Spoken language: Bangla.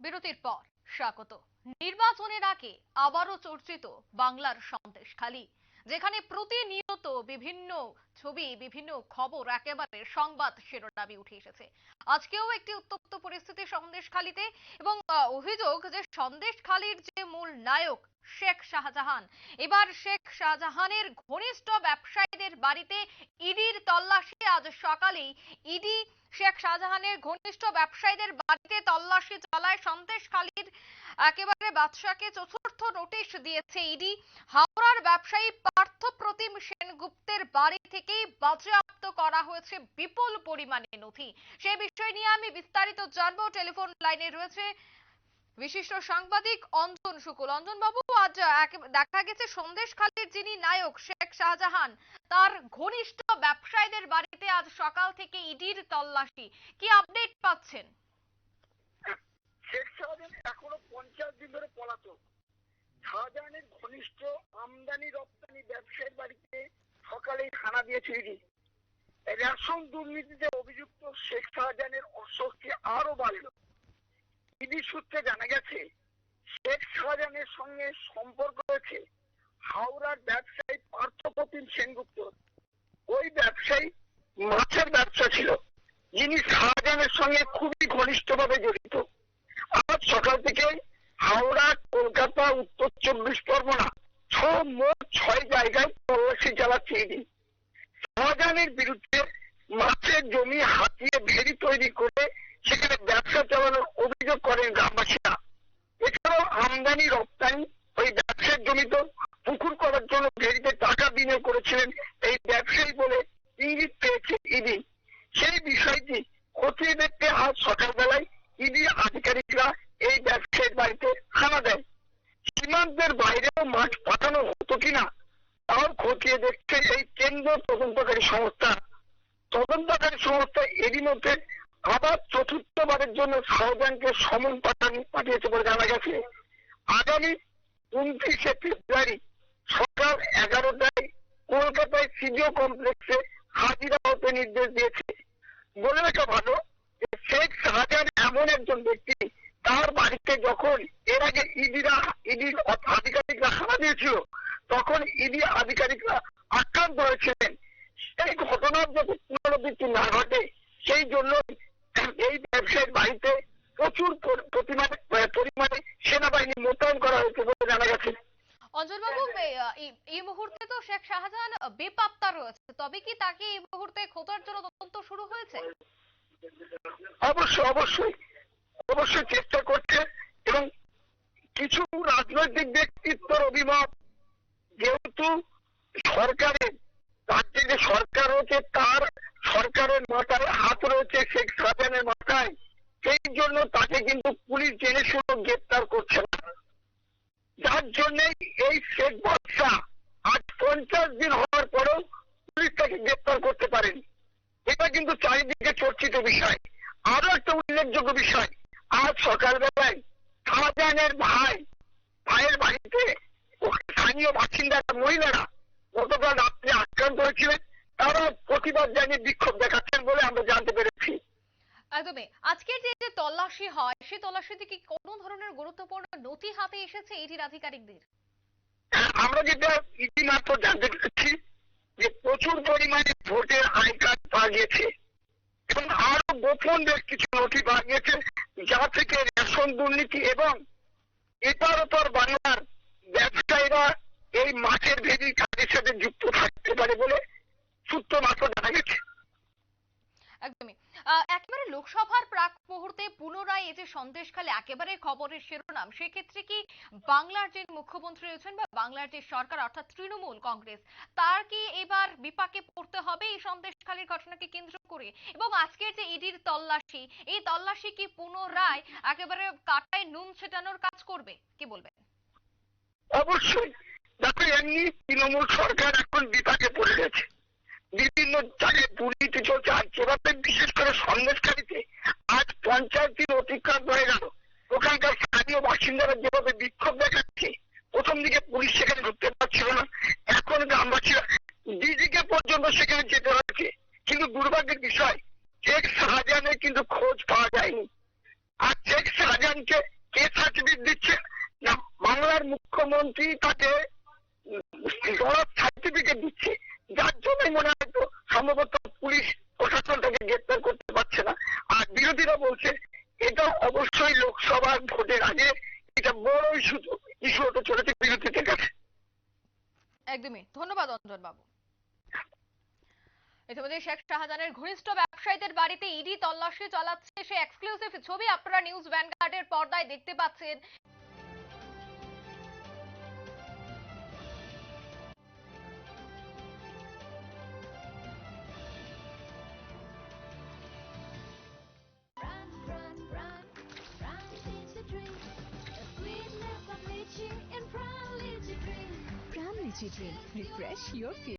বিরতির পর স্বাগত। নির্বাচনের আগে আবারও চর্চিত বাংলার সন্দেশখালী যেখানে প্রতিনিয়ত বিভিন্ন ছবি, বিভিন্ন খবর, একেবারে সংবাদ শিরোনামে উঠে এসেছে। আজকেও একটি উত্তপ্ত পরিস্থিতি সন্দেশখালীতে এবং অভিযোগ যে সন্দেশখালীর যে মূল নায়ক শেখ শাহজাহান, এবার শেখ শাহজাহানের ঘনিষ্ঠ ব্যবসায়ীদের বাড়িতে ইডির তল্লাশি আজ সকালেই ইডি শেখ শাহজাহানের ঘনিষ্ঠ ব্যবসায়ীদের বাড়িতে তল্লাশি চালায় সন্দেশখালীর একেবারে বাদশাকে চতুর্থ নোটিশ দিয়েছে ইডি। হাওড়ার ব্যবসায়ী পার্থ প্রতিম সেনগুপ্তের বাড়ি থেকেই বাজেয়াপ্ত করা হয়েছে বিপুল পরিমাণে নথি। সেই বিষয় নিয়ে আমি বিস্তারিত জানব। টেলিফোন লাইনে রয়েছে বিশিষ্ট সাংবাদিক অঞ্জন শুকুল। অঞ্জন বাবু আজ দেখা গেছে যিনি নায়ক শেখ শাহজাহান, তার ঘনিষ্ঠ ব্যবসায়ীদের বাড়িতে আজ সকাল থেকে ইডির তল্লাশি। কি আপডেট পাচ্ছেন? শেখ শাহজাহান এখনও পঞ্চাশ দিন ধরে পলাতক। শাহজাহানের ঘনিষ্ঠ হানা রেশন দুর্নীতিতে অভিযুক্ত শেখ শাহজাহানের অস্বস্তি আরও বাড়ল। ইডি সূত্রে জানা গেছে, শেখ শাহজাহানের সঙ্গে সম্পর্ক রয়েছে হাওড়ার ব্যবসায়ী পার্থপ্রতিম সেনগুপ্ত। ওই ব্যবসায়ী মাছের ব্যবসা ছিল। যিনি শাহজাহানের সঙ্গে খুবই ঘনিষ্ঠভাবে জড়িত। আজ সকাল থেকে হাওড়া, কলকাতা, উত্তর চব্বিশ পরগনা ছ মোট ছয় জায়গায় তল্লাশি চালাচ্ছে ইডি। শাহজাহানের বিরুদ্ধে মাছের জমি হাতিয়ে ভেড়ি তৈরি করে সেখানে ব্যবসা চালানোর অভিযোগ করেন গ্রামবাসীরা। এছাড়াও আমদানি, রপ্তানি ওই ব্যবসার জমিত পুকুর করার জন্য ভেড়িতে টাকা বিনিয়োগ করেছিলেন। এই ব্যবসায়ী বলে ইঙ্গিত পেয়েছে ইডি। সেই বিষয়টি খতিয়ে দেখতে আজ সকালবেলায় ইডি আধিকারিকরা এই ব্যবসায়ীর বাড়িতে হানা দেয়। সীমান্তের বাইরেও মাছ পাঠানো হতো কিনা, তাও খতিয়ে দেখছে এই কেন্দ্র তদন্তকারী সংস্থা তদন্তকারী সংস্থা এরই মধ্যে আবার চতুর্থবারের জন্য শাহজাহানকে সমন পাঠিয়েছে বলে জানা গেছে। আগামী উনত্রিশে ফেব্রুয়ারি সকাল এগারোটায় কলকাতায় সিডিও কমপ্লেক্সে হাজিরা হতে নির্দেশ দিয়েছে। বলে রাখা ভালো শেখ শাহজাহান এমন একজন ব্যক্তি, তার বাড়িতে যখন এর আগে ইডিরা, ইডির আধিকারিকরা হানা দিয়েছিল, তখন ইডি আধিকারিকরা আক্রান্ত হয়েছিলেন। সেই ঘটনার যাতে পুনরাবৃত্তি না ঘটে সেই জন্য এই ব্যবসায়ীর বাড়িতে প্রচুর পরিমাণে সেনাবাহিনী মোতায়েন করা হয়েছে বলে জানা গেছে। এই মুহূর্তে তো শেখ শাহজাহান বেপাত্তা রয়েছে। তবে কি তাকে এই মুহূর্তে খোঁজার জন্য তদন্ত শুরু হয়েছে? অবশ্যই অবশ্যই। অবশ্যই চেষ্টা করছে এবং কিছু রাজনৈতিক ব্যক্তিত্বের অভিমত যেহেতু সরকারের রাজ্যে যে সরকার রয়েছে, তার সরকারের মাথায় হাত রয়েছে শেখ শাহজাহানের মাথায়। সেই জন্য তাকে কিন্তু পুলিশ জেনে শুনে গ্রেপ্তার করছে না। যার জন্য এই শেখ বাদশাহ আজ পঞ্চাশ দিন হওয়ার পরেও পুলিশ তাকে গ্রেপ্তার করতে পারেন। এটা কিন্তু চারিদিকে চর্চিত বিষয়। আরও একটা উল্লেখযোগ্য বিষয়, আজ সকালবেলায় শাহজাহানের ভাই, ভাইয়ের বাড়িতে স্থানীয় বাসিন্দারা, মহিলারা গতকাল রাত্রে আক্রান্ত হয়েছিলেন। তারা প্রতিবাদ জানিয়ে বিক্ষোভ দেখাচ্ছেন বলে আমরা জানতে পেরেছি। একদমই। আজকের যে যে তল্লাশি হয় সেই তল্লাশিতে কি কোনো ধরনের গুরুত্বপূর্ণ নথি হাতে এসেছে ইডির আধিকারিকদের? হ্যাঁ, আমরা যেটা ইতিমাত্র জানতে পেরেছি যে প্রচুর পরিমাণে ভোটের আই কার্ড পাওয়া গিয়েছে এবং আরও গোপন বেশ কিছু নথি পাওয়া গিয়েছে যা থেকে রেশন দুর্নীতি এবং এপার ওপার বাংলার ব্যবসায়ীরা এই মাঠের ভেদি সাথে যুক্ত থাকতে পারে বলে সূত্র মাত্র জানা গেছে। একদমই। একেবারে লোকসভার প্রাক মুহূর্তে পুনরায় এই যে সন্দেশখালী একেবারে খবরের শিরোনাম সেক্ষেত্রে কি বাংলার যে মুখ্যমন্ত্রী রয়েছেন বা বাংলার যে সরকার অর্থাৎ তৃণমূল কংগ্রেস তার কি এবার বিপাকে পড়তে হবে এই সন্দেশখালীর ঘটনাকে কেন্দ্র করে? এবং আজকের যে ইডির তল্লাশি এই তল্লাশি কি পুনরায় একেবারে কাটায় নুন ছেটানোর কাজ করবে? কি বলবেন? অবশ্যই দেখো এমনি তৃণমূল সরকার এখন বিপাকে পড়ে গেছে। বিভিন্ন জায়গায় দুর্নীতি চলছে, আর যেভাবে বিশেষ করে সন্দেশকারীতে আজ পঞ্চায়েত দিন অতিক্রান্ত হয়ে গেল। ওখানকার স্থানীয় বাসিন্দারা যেভাবে বিক্ষোভ দেখাচ্ছে, প্রথম দিকে পুলিশ সেখানে ঢুকতে পারছিল না। এখন গ্রামবাসীরা ডিজিকে পর্যন্ত সেখানে যেতে হচ্ছে। কিন্তু দুর্ভাগ্যের বিষয় শেখ শাহজাহানের কিন্তু খোঁজ পাওয়া যায়নি। আর শেখ শাহজাহান শাহজাহানকে কে সার্টিফিকেট দিচ্ছে না, বাংলার মুখ্যমন্ত্রী তাকে ডলার সার্টিফিকেট দিচ্ছে। যার জন্যই মনে হয় তো সম্ভবত পুলিশ প্রশাসন তাকে গ্রেপ্তার করতে পারছে না। আর বিরোধীরা বলছে, এটা অবশ্যই লোকসভার ভোটের আগে এটা বড় ইস্যু ইস্যু হতে চলেছে বিরোধীদের কাছে। একদমই। ধন্যবাদ অঞ্জন বাবু ইতিমধ্যে শেখ শাহজাহানের ঘনিষ্ঠ ব্যবসায়ীদের বাড়িতে ইডি তল্লাশি চালাচ্ছে। সে এক্সক্লুসিভ ছবি আপনারা নিউজ ভ্যানগার্ডের পর্দায় দেখতে পাচ্ছেন। Refresh your feel.